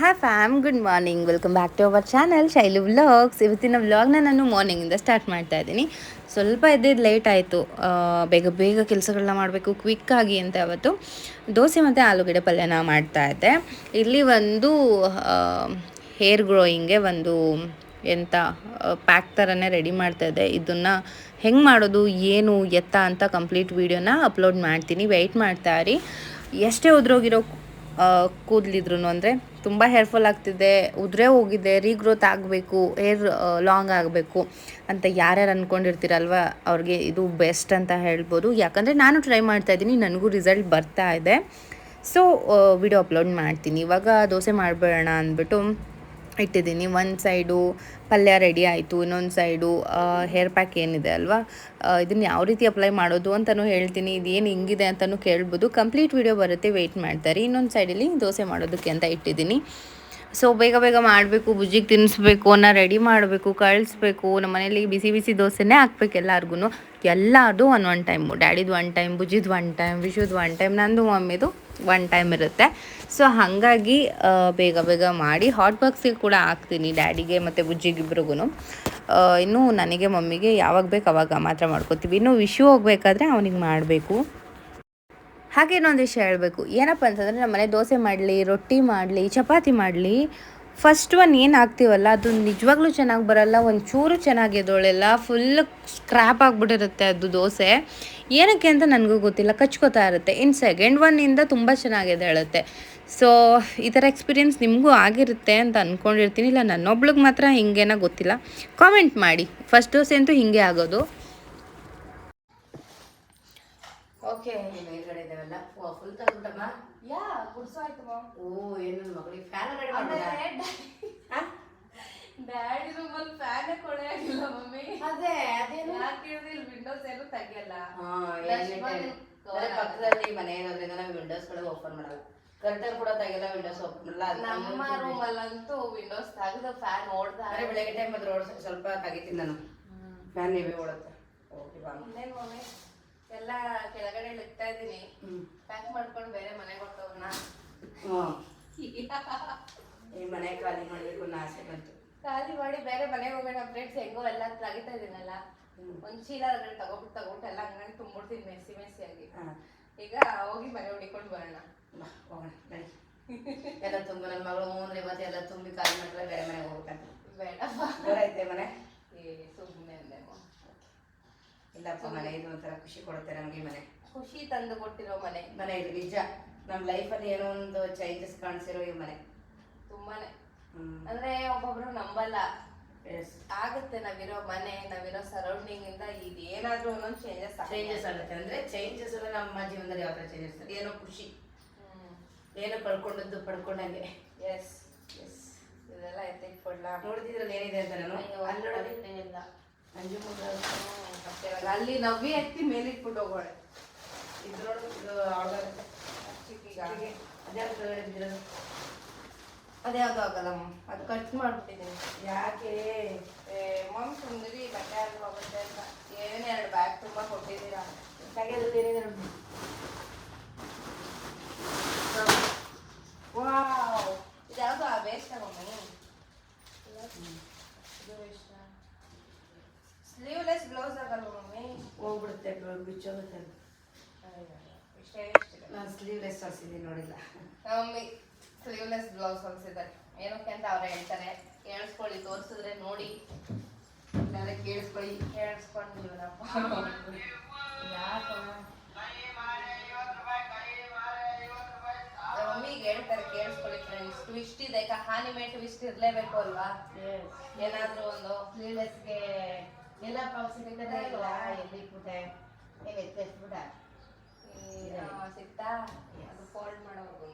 Hi fam good morning welcome back to our channel Shailu vlogs ಇವತ್ತಿನ ವ್ಲಾಗ್ನ ನಾನು ಮಾರ್ನಿಂಗಿಂದ start ಮಾಡ್ತಾ ಇದ್ದೀನಿ. ಸ್ವಲ್ಪ ಎದ್ದಿದ್ದು ಲೇಟ್ ಆಯಿತು. ಬೇಗ ಬೇಗ ಕೆಲಸಗಳನ್ನ ಮಾಡಬೇಕು ಕ್ವಿಕ್ಕಾಗಿ ಅಂತ ಅವತ್ತು ದೋಸೆ ಮತ್ತು ಆಲೂಗಡ್ಡೆ ಪಲ್ಯನ ಮಾಡ್ತಾ ಇದ್ದೆ. ಇಲ್ಲಿ ಒಂದು ಹೇರ್ ಗ್ರೋಯಿಂಗ್ಗೆ ಒಂದು ಎಂಥ ಪ್ಯಾಕ್ ಥರನೇ ರೆಡಿ ಮಾಡ್ತಾ ಇದ್ದೆ. ಇದನ್ನು ಹೆಂಗೆ ಮಾಡೋದು, ಏನು, ಎತ್ತ ಅಂತ ಕಂಪ್ಲೀಟ್ ವೀಡಿಯೋನ ಅಪ್ಲೋಡ್ ಮಾಡ್ತೀನಿ. ವೆಯ್ಟ್ ಮಾಡ್ತಾ ಇರಿ. ಎಷ್ಟೇ ಉದ್ರೋಗಿರೋ ಕೂದಲಿದ್ರು ಅಂದರೆ ತುಂಬ ಹೇರ್ಫಾಲ್ ಆಗ್ತಿದೆ, ಉದುರೇ ಹೋಗಿದೆ ರೀಗ್ರೋತ್ ಆಗಬೇಕು ಹೇರ್ ಲಾಂಗ್ ಆಗಬೇಕು ಅಂತ ಯಾರ್ಯಾರು ಅಂದ್ಕೊಂಡಿರ್ತೀರಲ್ವ ಅವ್ರಿಗೆ ಇದು ಬೆಸ್ಟ್ ಅಂತ ಹೇಳ್ಬೋದು. ಯಾಕಂದರೆ ನಾನು ಟ್ರೈ ಮಾಡ್ತಾ ಇದ್ದೀನಿ, ನನಗೂ ರಿಸಲ್ಟ್ ಬರ್ತಾ ಇದೆ. ಸೊ ವಿಡಿಯೋ ಅಪ್ಲೋಡ್ ಮಾಡ್ತೀನಿ. ಇವಾಗ ದೋಸೆ ಮಾಡಬೇಡ ಅಂದ್ಬಿಟ್ಟು ಇಟ್ಟಿದ್ದೀನಿ. ಒಂದು ಸೈಡು ಪಲ್ಯ ರೆಡಿ ಆಯಿತು, ಇನ್ನೊಂದು ಸೈಡು ಹೇರ್ ಪ್ಯಾಕ್ ಏನಿದೆ ಅಲ್ವಾ? ಇದನ್ನು ಯಾವ ರೀತಿ ಅಪ್ಲೈ ಮಾಡೋದು ಅಂತಲೂ ಹೇಳ್ತೀನಿ. ಇದೇನು ಹಿಂಗಿದೆ ಅಂತಲೂ ಕೇಳ್ಬೋದು. ಕಂಪ್ಲೀಟ್ ವಿಡಿಯೋ ಬರುತ್ತೆ ವೆಯ್ಟ್ ಮಾಡ್ತಾರೆ. ಇನ್ನೊಂದು ಸೈಡಲ್ಲಿ ದೋಸೆ ಮಾಡೋದಕ್ಕೆ ಅಂತ ಇಟ್ಟಿದ್ದೀನಿ. ಸೊ ಬೇಗ ಬೇಗ ಮಾಡಬೇಕು ಬುಜ್ಜಿಗೆ ತಿನ್ನಿಸ್ಬೇಕು ಅನ್ನ ರೆಡಿ ಮಾಡಬೇಕು, ಕಳಿಸ್ಬೇಕು. ನಮ್ಮ ಮನೇಲಿ ಬಿಸಿ ಬಿಸಿ ದೋಸೆನೇ ಹಾಕ್ಬೇಕು ಎಲ್ಲರಿಗೂ ಎಲ್ಲರದು ಒನ್ ಒನ್ ಟೈಮು ಡ್ಯಾಡಿದು ಒನ್ ಟೈಮ್ ಬುಜ್ಜಿದು ಒನ್ ಟೈಮ್ ವಿಶುದು ಒನ್ ಟೈಮ್ ನಂದು ಮಮ್ಮಿದು ಒನ್ ಟೈಮ್ ಇರುತ್ತೆ. ಸೊ ಹಾಗಾಗಿ ಬೇಗ ಬೇಗ ಮಾಡಿ ಹಾಟ್ ಬಾಕ್ಸಿಗೆ ಕೂಡ ಹಾಕ್ತೀನಿ ಡ್ಯಾಡಿಗೆ ಮತ್ತು ಬುಜ್ಜಿಗಿಬ್ರಿಗೂ ಇನ್ನು ನನಗೆ ಮಮ್ಮಿಗೆ ಯಾವಾಗ ಬೇಕು ಅವಾಗ ಮಾತ್ರ ಮಾಡ್ಕೋತೀವಿ. ಇನ್ನು ವಿಶು ಹೋಗ್ಬೇಕಾದ್ರೆ ಅವನಿಗೆ ಮಾಡಬೇಕು. ಹಾಗೆ ಇನ್ನೊಂದು ವಿಷಯ ಹೇಳಬೇಕು. ಏನಪ್ಪ ಅಂತಂದರೆ ನಮ್ಮ ಮನೆ ದೋಸೆ ಮಾಡಲಿ, ರೊಟ್ಟಿ ಮಾಡಲಿ, ಚಪಾತಿ ಮಾಡಲಿ ಫಸ್ಟ್ ಒನ್ ಏನು ಹಾಕ್ತೀವಲ್ಲ ಅದು ನಿಜವಾಗ್ಲೂ ಚೆನ್ನಾಗಿ ಬರಲ್ಲ ಒಂದು ಚೂರು ಚೆನ್ನಾಗಿ ಎದೋಳೆಲ್ಲ ಫುಲ್ ಸ್ಕ್ರ್ಯಾಪ್ ಆಗಿಬಿಟ್ಟಿರುತ್ತೆ ಅದು ದೋಸೆ. ಏನಕ್ಕೆ ಅಂತ ನನಗೂ ಗೊತ್ತಿಲ್ಲ, ಕಚ್ಕೋತಾ ಇರುತ್ತೆ. ಇನ್ನು ಸೆಕೆಂಡ್ ಒನ್ನಿಂದ ತುಂಬ ಚೆನ್ನಾಗಿ ಹೇಳುತ್ತೆ ಸೊ ಈ ಥರ ಎಕ್ಸ್ಪೀರಿಯೆನ್ಸ್ ನಿಮಗೂ ಆಗಿರುತ್ತೆ ಅಂತ ಅಂದ್ಕೊಂಡಿರ್ತೀನಿ ಇಲ್ಲ, ನನ್ನೊಬ್ಳಿಗೆ ಮಾತ್ರ ಹಿಂಗೇನೋ ಗೊತ್ತಿಲ್ಲ. ಕಾಮೆಂಟ್ ಮಾಡಿ. ಫಸ್ಟ್ ದೋಸೆ ಅಂತೂ ಹಿಂಗೆ ಆಗೋದು. ಓಕೆ ಮೇಲ್ಗಡೆ ಗುಡ್ಸು ಆಯ್ತು ಮಾಮ್ ಯಾ ಓ ಏನು ಮಗಳಿಗೆ ಫ್ಯಾನ್ ರೆಡಿ ಮಾಡಿದ ಡ್ಯಾಡಿ ರೂಮಲ್ಲಿ ಫ್ಯಾನ್ ಕೊಳೆ ಆಗಿಲ್ಲ ಮಮ್ಮಿ. ಅದೇ ಅದೇನು? ಯಾಕೆ ಇಲ್ಲಿ ವಿಂಡೋಸ್ ಏನು ತೆಗಿಯಲ್ಲ? ಪಕ್ಕದಲ್ಲಿ ಮನೆ ಇರೋದ್ರಿಂದ ನಾವು ವಿಂಡೋಸ್ಗಳು ಓಪನ್ ಮಾಡಲ್ಲ. ಕರ್ಟನ್ ಕೂಡ ತೆಗಿಲ್ಲ ವಿಂಡೋಸ್ ಓಪನ್ ಮಾಡಲ್ಲ ನಮ್ಮ ನಮ್ಮ ರೂಮಲ್ಲಂತೂ ವಿಂಡೋಸ್ ತೆಗೆದು ಫ್ಯಾನ್ ಓಡ್ದ ಅದೇ ಬೆಳಗ್ಗೆ ಟೈಮ್ ಅದ್ರ ಓಡ್ ಸ್ವಲ್ಪ ತೆಗಿತೀನಿ ನಾನು. ಫ್ಯಾನ್ ನೀವೇ ಓಡುತ್ತೆ. ಓಕೆ ಬಾ ಮಮ್ಮಿ ಎಲ್ಲ ಕೆಳಗಡೆ ಇಳಿತಾ ಹ್ಮ್ ಪ್ಯಾಕ್ ಮಾಡ್ಕೊಂಡು ಬೇರೆ ಮನೆಗೆ ಹ್ಮ್. ಈ ಮನೆ ಖಾಲಿ ಮಾಡಬೇಕು ಅನ್ನೋ ಆಸೆ ಬಂತು. ಖಾಲಿ ಮಾಡಿ ಬೇರೆ ಮನೆಗೆ ಹೋಗೋಣ ಫ್ರೆಂಡ್ಸ್ ಹೆಂಗೋ ಎಲ್ಲ ತೆಗಿತಾ ಇದೀನಲ್ಲ ಒಂದ್ ಚೀಲ ಅದ್ರಲ್ಲಿ ತಗೋಬಿಟ್ಟು ತಗೋಬಿಟ್ಟು ಎಲ್ಲ ಹಂಗಂಗೆ ತುಂಬಿಡ್ತೀನಿ ಮೆಸ್ಸಿ ಮೆಸ್ಸಿಯಾಗಿ. ಈಗ ಹೋಗಿ ಮನೆ ಹುಡಿಕೊಂಡು ಬರೋಣ. ಹೋಗೋಣ ನಡಿ. ಎಲ್ಲ ತುಂಬ ನನ್ನ ಮಗಳು ಮೂಂದ್ರೆ ಮತ್ತೆ ಎಲ್ಲ ತುಂಬಿ ಖಾಲಿ ಮಾಡಿದ್ರೆ ಬೇರೆ ಮನೆಗೆ ಹೋಗ್ಬೇಕಂತ. ಬೇಡ ಜೋರೈತೆ ಮನೆ? ಏ ಸುಮ್ಮನೆ ಅಂದೆವು ಇಲ್ಲಪ್ಪ ಮನೆ ಇದು ಒಂಥರ ಖುಷಿ ಕೊಡುತ್ತೆ ನಮಗೆ ಮನೆ. ಖುಷಿ ತಂದು ಕೊಟ್ಟಿರೋ ಮನೆ. ಮನೆ ಇದು ನಿಜ. ನಮ್ಮ ಲೈಫಲ್ಲಿ ಏನೋ ಒಂದು ಚೇಂಜಸ್ ಕಾಣಿಸಿರೋ ಈ ಮನೆ. ತುಂಬಾನೇ. ಅಂದ್ರೆ ಒಬ್ಬೊಬ್ರು ನಂಬಲ್ಲ. ಆಗುತ್ತೆ ನಾವಿರೋ ಮನೆ ನಾವಿರೋ ಸರೌಂಡಿಂಗ್ ಇಂದ ಇದು ಏನಾದ್ರೂ ಒಂದೊಂದು ಚೇಂಜಸ್ ಚೇಂಜಸ್ ಆಗುತ್ತೆ. ಅಂದ್ರೆ ಚೇಂಜಸ್ ಎಲ್ಲ ನಮ್ಮ ಜೀವನದಲ್ಲಿ ಯಾವ ಚೇಂಜಸ್ ಏನೋ ಖುಷಿ. ಏನೋ ಕಳ್ಕೊಂಡದ್ದು ಪಡ್ಕೊಂಡಂಗೆ. ಎಸ್ ಎಸ್ ಇದೆಲ್ಲ ಎತ್ತಿಟ್ಕೊಡ್ಲಾ ನೋಡಿದ್ರಲ್ಲಿ ಏನಿದೆ ಅಂತ ನಾನು? ಅಲ್ಲಿ ಅಲ್ಲಿ ನವ್ವಿ ಎತ್ತಿ ಮೇಲಿಟ್ಬಿಟ್ಟು ಹೋಗೋಣ ಹೋಗೋಳೆ. ಅದ್ಯಾರು ಕೆಳಗಡೆ ಬಿದ್ದಿರೋದು ಅದು ಕಟ್ ಮಾಡ್ಬಿಟ್ಟಿದ್ದೀನಿ. ಯಾಕೆ? ಸುಂದ್ರಿ ಸುಂದರಿ ಬಟ್ಟೆ ಅಲ್ಲಿ ಹೋಗುತ್ತೆ ಅಂತ. ಏನೇ ಎರಡು ಬ್ಯಾಗ್ ತುಂಬಾ ಕೊಟ್ಟಿದ್ದೀರಾ ತೆಗೆಯೋದು ಏನಿದೆ ನೋಡಿ ವಾವ್ ಇದ್ಯಾವುದು ಆ ವೇಸ್ಟ್ ಮಮ್ಮಿ ಇದು ವೇಸ್ಟ್ ಸ್ಲೀವ್ಲೆಸ್ ಬ್ಲೌಸ್ ಆಗಲ್ಲ ಮಮ್ಮಿ ಹೋಗ್ಬಿಡುತ್ತೆ ಬಿಚ್ಚೋಗುತ್ತೆ ಅದು ಇಷ್ಟೇ ಇಷ್ಟಿದೆ ನಾನು ಸ್ಲೀವ್ಲೆಸ್ ಹೊಲ್ಸಿದ್ದೀನಿ ನೋಡಿಲ್ಲ ಮಮ್ಮಿ ಹೊಲ್ಸಿದ್ದಾರೆ ಏನಕ್ಕೆ ಅಂತ ಅವ್ರು ಹೇಳ್ತಾರೆ? ಕೇಳಿಸ್ಕೊಳ್ಳಿ ತೋರಿಸಿದ್ರೆ ನೋಡಿ. ಇಲ್ಲಾಂದ್ರೆ ಕೇಳಿಸ್ಕೊಳ್ಳಿ. ಕೇಳಿಸ್ಕೊಂಡಿದ್ದೀವನಪ್ಪ ಮಮ್ಮಿಗೆ ಹೇಳ್ತಾರೆ ಕೇಳಿಸ್ಕೊಳ್ಳಿ ಇಷ್ಟು ಇಷ್ಟಿದೆ ಇದೆ ಹಾನಿಮೇಟು ಇಷ್ಟು ಇರ್ಲೇಬೇಕು ಅಲ್ವಾ? ಏನಾದ್ರೂ ಒಂದು ಕ್ಲೀನೆಸ್ಗೆ ಎಲ್ಲ ಸಿಗ್ತದೆ ಇಲ್ಲ ಎಲ್ಲಿ ಇಟ್ಬಿಟ್ಟೆ ಎಲ್ಲಿ ಎತ್ತಿಸ್ಬಿಟ್ಟ ಈ, ಆ, ಸಿಕ್ತಾ ಅದು ಫೋಲ್ಡ್ ಮಾಡೋದು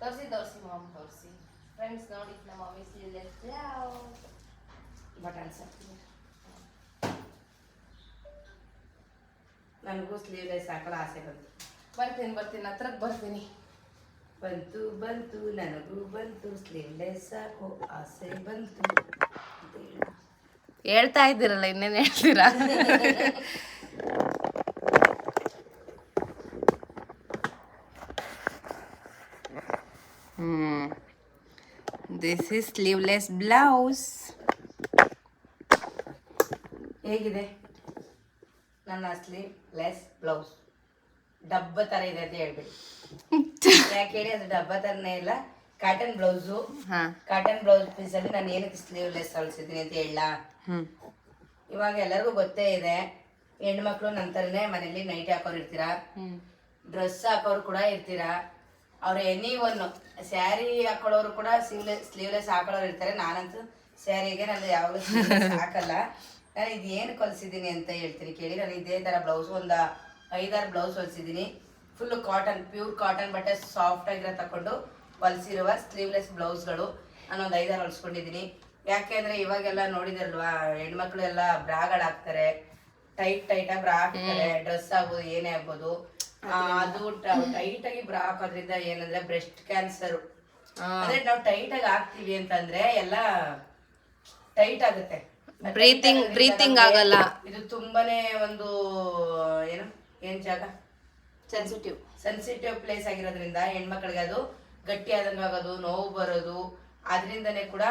ತೋರಿಸಿ ತೋರಿಸಿ ಮಾಮ್ ತೋರಿಸಿ ಫ್ರೆಂಡ್ಸ್ ನೋಡಿ ನಮ್ಮ ಮಮ್ಮಿ ಸ್ಲೀವ್ಲೆಸ್ ಬ್ಲೌಸ್ ಬಟನ್ಸ್ ನನಗೂ ಸ್ಲೀವ್ಲೆಸ್ ಹಾಕಲು ಆಸೆ ಬಂತು. ಬರ್ತೀನಿ ಬರ್ತೀನಿ ಹತ್ರಕ್ಕೆ ಬರ್ತೀನಿ. ಬಂತು ಬಂತು ನನಗೂ ಬಂತು ಸ್ಲೀವ್ಲೆಸ್ ಹಾಕೋ ಆಸೆ ಬಂತು. ಅಂತ ಹೇಳು. ಹೇಳ್ತಾ ಇದ್ದೀರಲ್ಲ ಇನ್ನೇನು ಹೇಳ್ತೀರಾ? ದಿಸ್ ಇಸ್ ಸ್ಲೀವ್ಲೆಸ್ ಬ್ಲೌಸ್ ಹೇಗಿದೆ? ನನ್ನ ಸ್ಲೀವ್ಲೆಸ್ ಬ್ಲೌಸ್ ಡಬ್ಬ ಥರ ಇದೆ ಅಂತ ಹೇಳ್ಬಿಡಿ. ಯಾಕೆ ಹೇಳಿ ಅದು ಡಬ್ಬ ಥರನೇ ಇಲ್ಲ. ಕಾಟನ್ ಬ್ಲೌಸು ಕಾಟನ್ ಬ್ಲೌಸ್ ಪೀಸಲ್ಲಿ ನಾನು ಏನಕ್ಕೆ ಸ್ಲೀವ್ಲೆಸ್ ಹೊಲಿಸಿದ್ದೀನಿ ಅಂತ ಹೇಳ ಇವಾಗ ಎಲ್ಲರಿಗೂ ಗೊತ್ತೇ ಇದೆ ಹೆಣ್ಮಕ್ಳು ನಂತರನೇ ಮನೇಲಿ ನೈಟ್ ಹಾಕೋರು ಇರ್ತೀರಾ ಡ್ರೆಸ್ ಹಾಕೋರು ಕೂಡ ಇರ್ತೀರಾ? ಅವ್ರು ಎನಿ ಒನ್ ಸ್ಯಾರಿ ಹಾಕೊಳ್ಳೋರು ಕೂಡ ಸ್ಲೀವ್ಲೆಸ್ ಸ್ಲೀವ್ಲೆಸ್ ಹಾಕೊಳ್ಳೋರು ಇರ್ತಾರೆ. ನಾನಂತೂ ಸ್ಯಾರಿಗೆ ನಾನು ಯಾವಾಗಲೂ ಹಾಕಲ್ಲ. ನಾನು ಇದೇನು ಕಲಿಸಿದ್ದೀನಿ ಅಂತ ಹೇಳ್ತೀನಿ ಕೇಳಿ. ನಾನು ಇದೇ ಥರ ಬ್ಲೌಸ್ ಒಂದು ಐದಾರು ಬ್ಲೌಸ್ ಹೊಲಿಸಿದ್ದೀನಿ. ಫುಲ್ ಕಾಟನ್ ಪ್ಯೂರ್ ಕಾಟನ್ ಬಟ್ಟೆ ಸಾಫ್ಟ್ ಆಗಿರೋ ತಗೊಂಡು ಹೊಲಿಸಿರುವ ಸ್ಲೀವ್ಲೆಸ್ ಬ್ಲೌಸ್ಗಳು ನಾನು ಒಂದು ಐದಾರು ಹೊಲಿಸ್ಕೊಂಡಿದ್ದೀನಿ. ಅಂದರೆ ಇವಾಗೆಲ್ಲ ನೋಡಿದಿರಲ್ವಾ, ಹೆಣ್ಮಕ್ಳು ಎಲ್ಲ ಬ್ರಾಗಳು ಹಾಕ್ತಾರೆ. ಟೈಟ್ ಟೈಟ್ ಆಗಿ ಬ್ರಾ ಹಾಕ್ತಾರೆ ಡ್ರೆಸ್ ಆಗ್ಬೋದು ಏನೇ ಆಗ್ಬೋದು. ಆ, ಅದು ಟೈಟ್ ಆಗಿ ಬ್ರಾ ಹಾಕೋದ್ರಿಂದ ಏನಂದ್ರೆ ಬ್ರೆಸ್ಟ್ ಕ್ಯಾನ್ಸರ್. ಅಂದ್ರೆ ನಾವು ಟೈಟ್ ಆಗಿ ಹಾಕ್ತಿವಿ ಅಂತಂದ್ರೆ ಎಲ್ಲ ಟೈಟ್ ಆಗುತ್ತೆ. Breathing- breathing ಆಗಲ್ಲ. ಇದು ತುಂಬಾನೇ ಒಂದು ಏನು ಏನ್ ಜಾಗ? ಸೆನ್ಸಿಟಿವ್ ಸೆನ್ಸಿಟಿವ್ ಪ್ಲೇಸ್ ಆಗಿರೋದ್ರಿಂದ ಹೆಣ್ಮಕ್ಳಿಗೆ ಅದು ಗಟ್ಟಿ ಆದಂಗೆ ಆಗೋದು ನೋವು ಬರೋದು ಅದರಿಂದನೇ ಕೂಡ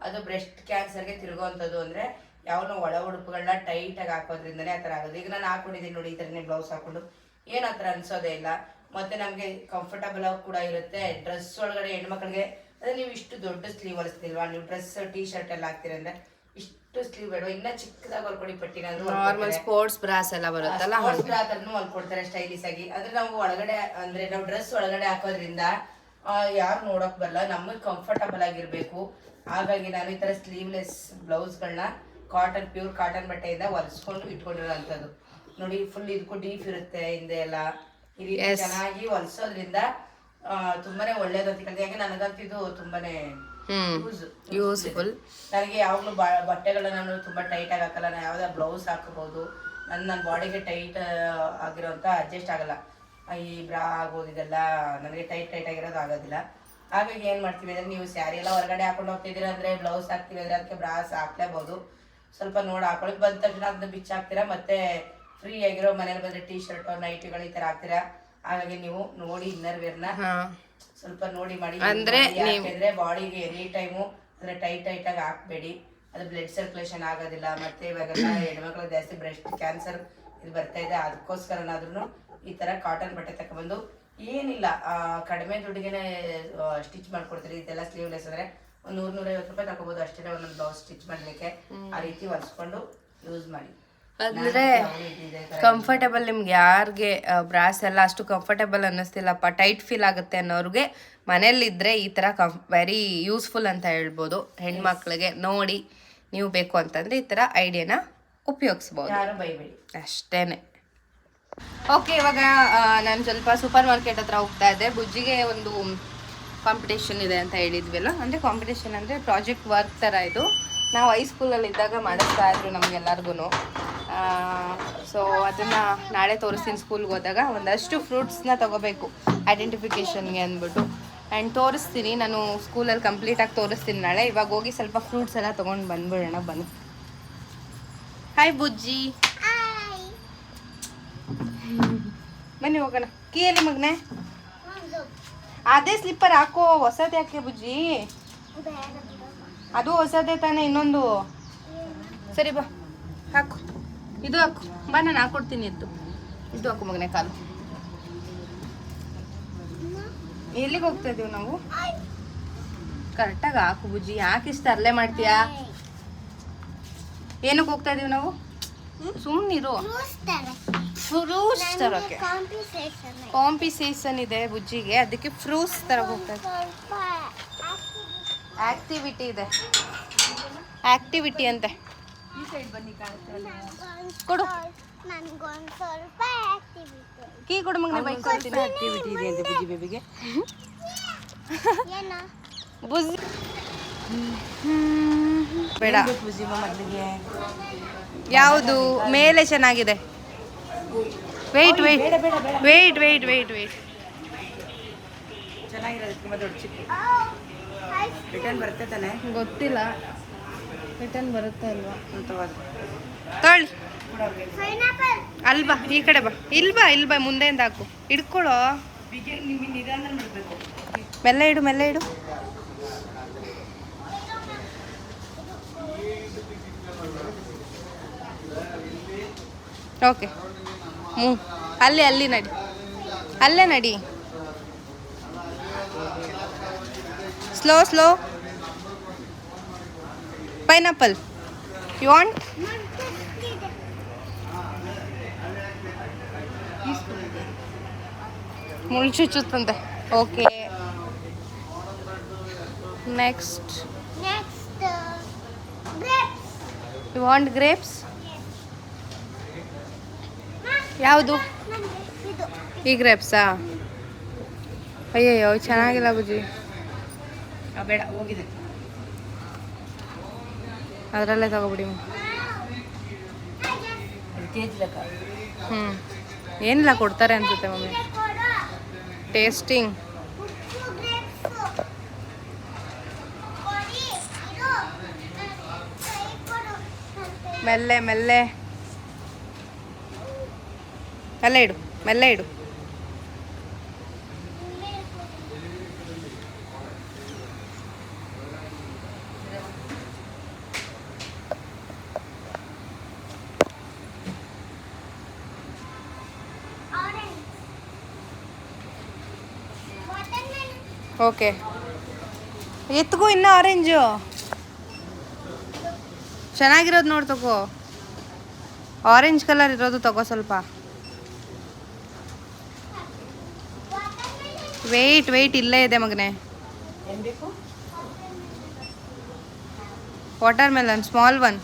ಅದು ಬ್ರೆಸ್ಟ್ ಕ್ಯಾನ್ಸರ್ಗೆ ತಿರುಗುವಂಥದ್ದು ಅಂದ್ರೆ ಯಾವನೋ ಒಳ ಉಡುಪುಗಳನ್ನ ಟೈಟ್ ಆಗಿ ಹಾಕೋದ್ರಿಂದನೇ ಆ ಥರ ಆಗೋದು. ಈಗ ನಾನು ಹಾಕೊಂಡಿದ್ದೀನಿ ನೋಡಿ ಈ ಥರನೇ ಬ್ಲೌಸ್ ಹಾಕೊಂಡು. ಏನು ಆ ಥರ ಅನ್ಸೋದೇ ಇಲ್ಲ. ಮತ್ತೆ ನಮಗೆ ಕಂಫರ್ಟಬಲ್ ಆಗಿ ಕೂಡ ಇರುತ್ತೆ. ಡ್ರೆಸ್ ಒಳಗಡೆ ಹೆಣ್ಮಕ್ಳಿಗೆ ಅದೇ ನೀವು ಇಷ್ಟು ದೊಡ್ಡ ಸ್ಲೀವ್ ಹೊಲಿಸ್ತಿಲ್ವಾ ನೀವು ಡ್ರೆಸ್ ಟೀ ಶರ್ಟ್ ಎಲ್ಲ ಹಾಕ್ತೀರ ಅಂದ್ರೆ ಇಷ್ಟು ಸ್ಲೀವ್ ಬೇಡ ಇನ್ನ ಚಿಕ್ಕದಾಗಿ ಹೊಲ್ಕೊಡಿ ನಾರ್ಮಲ್ ಸ್ಪೋರ್ಟ್ಸ್ ಬ್ರಾಸ್ ಎಲ್ಲ ಬರುತ್ತಲ್ಲ? ಥರನು ಹೊಲ್ಕೊಡ್ತಾರೆ ಸ್ಟೈಲಿಶ್ ಆಗಿ. ಅಂದ್ರೆ ನಾವು ಒಳಗಡೆ ಅಂದ್ರೆ ನಾವು ಡ್ರೆಸ್ ಒಳಗಡೆ ಹಾಕೋದ್ರಿಂದ ಯಾರು ನೋಡಕ್ ಬರಲ್ಲ. ನಮಗೆ ಕಂಫರ್ಟಬಲ್ ಆಗಿರ್ಬೇಕು. ಹಾಗಾಗಿ ನಾನು ಈ ತರ ಸ್ಲೀವ್ಲೆಸ್ ಬ್ಲೌಸ್ಗಳನ್ನ ಕಾಟನ್ ಪ್ಯೂರ್ ಕಾಟನ್ ಬಟ್ಟೆಯಿಂದ ಹೊಲಿಸ್ಕೊಂಡು ಇಟ್ಕೊಂಡಿರೋಂಥದ್ದು. ನೋಡಿ ಫುಲ್ ಇದಕ್ಕೂ ಡೀಪ್ ಇರುತ್ತೆ ಹಿಂದೆ ಎಲ್ಲ. ಈ ರೀತಿ ಚೆನ್ನಾಗಿ ಹೊಲಿಸೋದ್ರಿಂದ ತುಂಬಾನೇ ಒಳ್ಳೇದು ಅಂತ ಕೇಳಿದೆ ಯಾಕೆ ನನಗಂತೂ ಇದು ತುಂಬಾನೇ ಯೂಸ್ಫುಲ್ ನನಗೆ ಯಾವಾಗಲೂ ಬಟ್ಟೆಗಳನ್ನ ನಾನು ತುಂಬಾ ಟೈಟ್ ಆಗಿ ಹಾಕಲ್ಲ. ನಾನು ಯಾವುದೇ ಬ್ಲೌಸ್ ಹಾಕಬಹುದು ನನ್ನ ನನ್ನ ಬಾಡಿಗೆ ಟೈಟ್ ಆಗಿರೋಂಥ ಅಡ್ಜಸ್ಟ್ ಆಗಲ್ಲ. ಈ ಬ್ರಾ ಆಗೋದು ಇದೆಲ್ಲ ನನಗೆ ಟೈಟ್ ಟೈಟ್ ಆಗಿರೋದು ಆಗೋದಿಲ್ಲ. ಹಾಗಾಗಿ ಏನು ಮಾಡ್ತೀವಿ ಅಂದ್ರೆ ನೀವು ಸ್ಯಾರಿ ಎಲ್ಲ ಹೊರಗಡೆ ಹಾಕೊಂಡು ಹೋಗ್ತಿದ್ದೀರಾ ಅಂದ್ರೆ ಬ್ಲೌಸ್ ಹಾಕ್ತೀವಿ ಅಂದ್ರೆ ಅದಕ್ಕೆ ಬ್ರಾಸ್ ಹಾಕ್ಲೇಬೋದು. ಸ್ವಲ್ಪ ನೋಡಿ ಹಾಕೊಳ್ಳಿ. ಬಂದ ತಕ್ಷಣ ಅದನ್ನ ಬಿಚ್ಚಾಕ್ತೀರಾ ಮತ್ತೆ ಫ್ರೀ ಆಗಿರೋ ಮನೇಲಿ ಬಂದ್ರೆ ಟೀ ಶರ್ಟ್ ನೈಟಿಗಳು ಈ ತರ ಹಾಕ್ತೀರಾ? ಹಾಗಾಗಿ ನೀವು ನೋಡಿ ಇನ್ನರ್ ವೇರ್ನ ನ. ಸ್ವಲ್ಪ ನೋಡಿ ಮಾಡಿ. ಅಂದ್ರೆ ಯಾಕೆಂದ್ರೆ ಬಾಡಿಗೆ ಎನಿ ಟೈಮು ಅಂದ್ರೆ ಟೈಟ್ ಟೈಟ್ ಆಗಿ ಹಾಕ್ಬೇಡಿ. ಅದು ಬ್ಲಡ್ ಸರ್ಕ್ಯುಲೇಷನ್ ಆಗೋದಿಲ್ಲ ಮತ್ತೆ ಇವಾಗೆಲ್ಲ ಹೆಣ್ಮಕ್ಳು ಜಾಸ್ತಿ ಬ್ರೆಸ್ಟ್ ಕ್ಯಾನ್ಸರ್ ಇದು ಬರ್ತಾ ಇದೆ ಅದಕ್ಕೋಸ್ಕರನಾದ್ರೂ ಈ ತರ ಕಾಟನ್ ಬಟ್ಟೆ ತಗೊಬಂದು ಏನಿಲ್ಲ ಕಡಿಮೆ ದುಡ್ಡಿಗೆನೆ ಸ್ಟಿಚ್ ಮಾಡ್ಕೊಡ್ತೀರಿ ಇದೆಲ್ಲ ಸ್ಲೀವ್ಲೆಸ್ ಅಂದ್ರೆ ಒಂದು ನೂರ್ ನೂರೈವತ್ತು ರೂಪಾಯಿ ತಗೋಬಹುದು ಅಷ್ಟೇ ಒಂದೊಂದು ಬ್ಲೌಸ್ ಸ್ಟಿಚ್ ಮಾಡ್ಲಿಕ್ಕೆ. ಆ ರೀತಿ ಹೊಲ್ಸ್ಕೊಂಡು ಯೂಸ್ ಮಾಡಿ. ಅಂದ್ರೆ ಕಂಫರ್ಟಬಲ್ ನಿಮ್ಗೆ ಯಾರಿಗೆ ಬ್ರಾಸ್ ಎಲ್ಲ ಅಷ್ಟು ಕಂಫರ್ಟಬಲ್ ಅನ್ನಿಸ್ತಿಲ್ಲಪ್ಪ ಟೈಟ್ ಫೀಲ್ ಆಗುತ್ತೆ ಅನ್ನೋರಿಗೆ ಮನೇಲಿದ್ರೆ ಈ ಥರ ಕಂ ವೆರಿ ಯೂಸ್ಫುಲ್ ಅಂತ ಹೇಳ್ಬೋದು. ಹೆಣ್ಮಕ್ಳಿಗೆ ನೋಡಿ ನೀವು ಬೇಕು ಅಂತಂದ್ರೆ ಈ ಥರ ಐಡಿಯಾನ ಉಪಯೋಗಿಸ್ಬೋದು. ಅಷ್ಟೇನೆ. ಓಕೆ ಇವಾಗ ನಾನು ಸ್ವಲ್ಪ ಸೂಪರ್ ಮಾರ್ಕೆಟ್ ಹತ್ರ ಹೋಗ್ತಾ ಇದ್ದೆ. ಬುಜ್ಜಿಗೆ ಒಂದು ಕಾಂಪಿಟೇಷನ್ ಇದೆ ಅಂತ ಹೇಳಿದ್ವಲ್ಲ? ಅಂದರೆ ಕಾಂಪಿಟೇಷನ್ ಅಂದರೆ ಪ್ರಾಜೆಕ್ಟ್ ವರ್ಕ್ ಥರ ಇದು. ನಾವು ಹೈಸ್ಕೂಲಲ್ಲಿ ಇದ್ದಾಗ ಮಾಡಿಸ್ತಾ ಇದ್ರು ನಮಗೆಲ್ಲರಿಗೂ ಸೊ ಅದನ್ನು ನಾಳೆ ತೋರಿಸ್ತೀನಿ ಸ್ಕೂಲ್ಗೆ ಹೋದಾಗ. ಒಂದಷ್ಟು ಫ್ರೂಟ್ಸ್ನ ತಗೋಬೇಕು ಐಡೆಂಟಿಫಿಕೇಷನ್ಗೆ ಅಂದ್ಬಿಟ್ಟು. ಆ್ಯಂಡ್ ತೋರಿಸ್ತೀನಿ ನಾನು ಸ್ಕೂಲಲ್ಲಿ ಕಂಪ್ಲೀಟಾಗಿ ತೋರಿಸ್ತೀನಿ ನಾಳೆ. ಇವಾಗ ಹೋಗಿ ಸ್ವಲ್ಪ ಫ್ರೂಟ್ಸ್ ಎಲ್ಲ ತೊಗೊಂಡು ಬಂದ್ಬಿಡೋಣ ಬನ್ನಿ. ಹಾಯ್ ಬುಜ್ಜಿ. ಬನ್ನಿ ಹೋಗೋಣ. ಕೀಯಲ್ಲಿ ಮಗನೆ. ಅದೇ ಸ್ಲಿಪ್ಪರ್ ಹಾಕೋ ಹೊಸದು ಯಾಕೆ ಬುಜ್ಜಿ. ಅದು ಹೊಸದೇ ತಾನೆ ಇನ್ನೊಂದು. ಸರಿ ಬಾ ಹಾಕು. ಇದು ಹಾಕು. ಬಾ ನಾನು ಹಾಕೊಡ್ತೀನಿ ಇದ್ದು ಇದು ಹಾಕು ಮಗನೇ ಕಾಲು. ಎಲ್ಲಿಗೆ ಹೋಗ್ತಾ ಇದೀವಿ ನಾವು? ಕರೆಕ್ಟಾಗಿ ಹಾಕು ಬುಜ್ಜಿ. ಯಾಕೆ ಇಷ್ಟು ಅಲ್ಲೇ ಮಾಡ್ತೀಯಾ? ಏನಕ್ಕೆ ಹೋಗ್ತಾ ಇದೀವಿ ನಾವು? ಸುಮ್ಮನಿರು ಫ್ರೂಟ್ಸ್ ತರೋಕೆ ಸೀಸನ್ ಇದೆ ಬುಜ್ಜಿಗೆ. ಅದಕ್ಕೆ ಫ್ರೂಟ್ಸ್ ತರ ಹೋಗ್ತಾರೆ ಆಕ್ಟಿವಿಟಿ ಇದೆ. ಆಕ್ಟಿವಿಟಿ ಅಂತೆ. ಕೊಡು. ನನ್ಗೊಂದು ಸ್ವಲ್ಪ ಆಕ್ಟಿವಿಟಿ ಕೀ ಕೊಡು ಮಗನ ಬೈಕ್ ಕೊಡ್ತೀನಿ ಆಕ್ಟಿವಿಟಿ ಇದೆ ಅಂತ ಬುಜ್ಜಿ ಬೇಬಿಗೆ. ಏನ? ಬುಜ್ಜಿ. ಬೇಡ. ಬುಜ್ಜಿ ಮಗಳಿಗೆ ಯಾವುದು? ಮೇಲೆ ಚೆನ್ನಾಗಿದೆ. Wait wait wait wait wait wait ಚೆನ್ನಾಗಿರೋದು ತುಂಬ ದೊಡ್ಡ ಚಿಕ್ಕ. ರಿಟರ್ನ್ ಬರುತ್ತೆ ತಾನೆ? ಗೊತ್ತಿಲ್ಲ. ರಿಟರ್ನ್ ಬರುತ್ತೆ ಅಲ್ವಾ? ಪೈನಾಪಲ್ ಅಲ್ಬಾ ಈ ಕಡೆ ಬಾ. ಇಲ್ಬಾ ಇಲ್ಬಾ ಮುಂದೆಯಿಂದ ಹಾಕು. ಹಿಡ್ಕೊಳೋ. ಬಿಗೆ ನಿಮಗೆ ನಿಧಾನ ಮಾಡಬೇಕು. ಮೆಲ್ಲ ಇಡು ಮೆಲ್ಲ ಇಡು. ಓಕೆ ಹ್ಞೂ. ಅಲ್ಲಿ ಅಲ್ಲಿ ನಡಿ. ಅಲ್ಲೇ ನಡಿ. Slow slow pineapple you want ಮುಳ್ಳು ಚುಚ್ಚುತ್ತಂತೆ okay next next grapes you want grapes ಯಾವುದು? ಇದು. ಈ ಗ್ರೇಪ್ಸಾ ಅಯ್ಯಯ್ಯೋ ಚೆನ್ನಾಗಿಲ್ಲ ಬುಜಿ ಬೇಡ ಹೋಗಿದೆ. ಅದರಲ್ಲೇ ತಗೋಬಿಡಿ. ಹ್ಞೂ ಏನಿಲ್ಲ ಕೊಡ್ತಾರೆ ಅನ್ಸುತ್ತೆ ಮಮ್ಮಿ. ಟೇಸ್ಟಿಂಗ್ ಮೆಲ್ಲೆ ಮೆಲ್ಲೆ. ಅಲ್ಲೇ ಇಡು ಮೆಲ್ಲೆ ಇಡು ಮೇಲೆ ಕೊಡು. Orange. Watermelon. ಓಕೆ ಎತ್ಕೋ ಇನ್ನೂ ಆರೆಂಜು ಚೆನ್ನಾಗಿರೋದು ನೋಡಿ ತಗೋ ಆರೆಂಜ್ ಕಲರ್ ಇರೋದು ತಗೋ ಸ್ವಲ್ಪ ವೆಯ್ಟ್ ವೆಯ್ಟ್ ಇಲ್ಲೇ ಇದೆ ಮಗನೇ. ವಾಟರ್ ಮೆಲನ್ ಸ್ಮಾಲ್ ಒನ್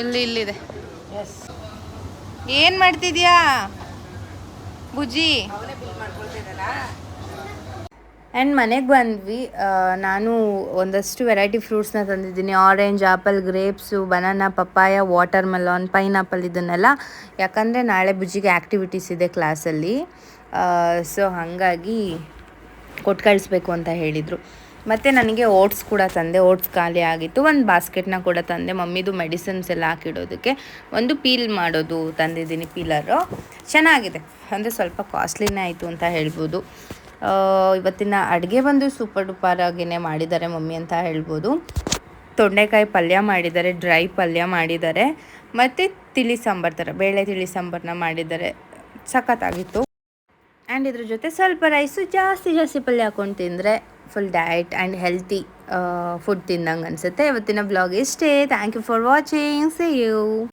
ಇಲ್ಲಿ ಇಲ್ಲಿದೆ ಏನು ಮಾಡ್ತಿದ್ಯಾ? ಬುಜ್ಜಿ? ಆ್ಯಂಡ್ ಮನೆಗೆ ಬಂದ್ವಿ. ನಾನು ಒಂದಷ್ಟು ವೆರೈಟಿ ಫ್ರೂಟ್ಸ್ನ ತಂದಿದ್ದೀನಿ. Orange apple grapes banana papaya watermelon pineapple ಇದನ್ನೆಲ್ಲ. ಯಾಕಂದರೆ ನಾಳೆ ಬುಜ್ಜಿಗೆ ಆ್ಯಕ್ಟಿವಿಟೀಸ್ ಇದೆ ಕ್ಲಾಸಲ್ಲಿ ಸೊ ಹಾಗಾಗಿ ಕೊಟ್ಟು ಕಳಿಸ್ಬೇಕು ಅಂತ ಹೇಳಿದರು. ಮತ್ತು ನನಗೆ ಓಟ್ಸ್ ಕೂಡ ತಂದೆ, ಓಟ್ಸ್ ಖಾಲಿ ಆಗಿತ್ತು. ಒಂದು ಬಾಸ್ಕೆಟ್ನ ಕೂಡ ತಂದೆ, ಮಮ್ಮಿದು ಮೆಡಿಸಿನ್ಸ್ ಎಲ್ಲ ಹಾಕಿಡೋದಕ್ಕೆ ಒಂದು ಪೀಲ್ ಮಾಡೋದು ತಂದಿದ್ದೀನಿ ಪೀಲರು. ಚೆನ್ನಾಗಿದೆ. ಅಂದರೆ ಸ್ವಲ್ಪ ಕಾಸ್ಟ್ಲಿನೇ ಆಯಿತು ಅಂತ ಹೇಳ್ಬೋದು. ಇವತ್ತಿನ ಅಡುಗೆ ಬಂದು ಸೂಪರ್ ಡೂಪರ್ ಆಗಿನೇ ಮಾಡಿದ್ದಾರೆ ಮಮ್ಮಿ ಅಂತ ಹೇಳ್ಬೋದು. ತೊಂಡೆಕಾಯಿ ಪಲ್ಯ ಮಾಡಿದ್ದಾರೆ, ಡ್ರೈ ಪಲ್ಯ ಮಾಡಿದ್ದಾರೆ. ಮತ್ತು ತಿಳಿ ಸಾಂಬಾರು ಥರ, ಬೇಳೆ ತಿಳಿ ಸಾಂಬಾರನ್ನ ಮಾಡಿದ್ದಾರೆ. ಸಖತ್ತಾಗಿತ್ತು. ಆ್ಯಂಡ್ ಇದ್ರ ಜೊತೆ ಸ್ವಲ್ಪ ರೈಸು ಜಾಸ್ತಿ ಜಾಸ್ತಿ ಪಲ್ಯ ಹಾಕೊಂಡು ತಿಂದರೆ full diet and healthy food ತಿಂದಂಗೆ ಅನಿಸುತ್ತೆ. ಇವತ್ತಿನ ಬ್ಲಾಗ್ ಇಷ್ಟೇ. Thank you for watching see you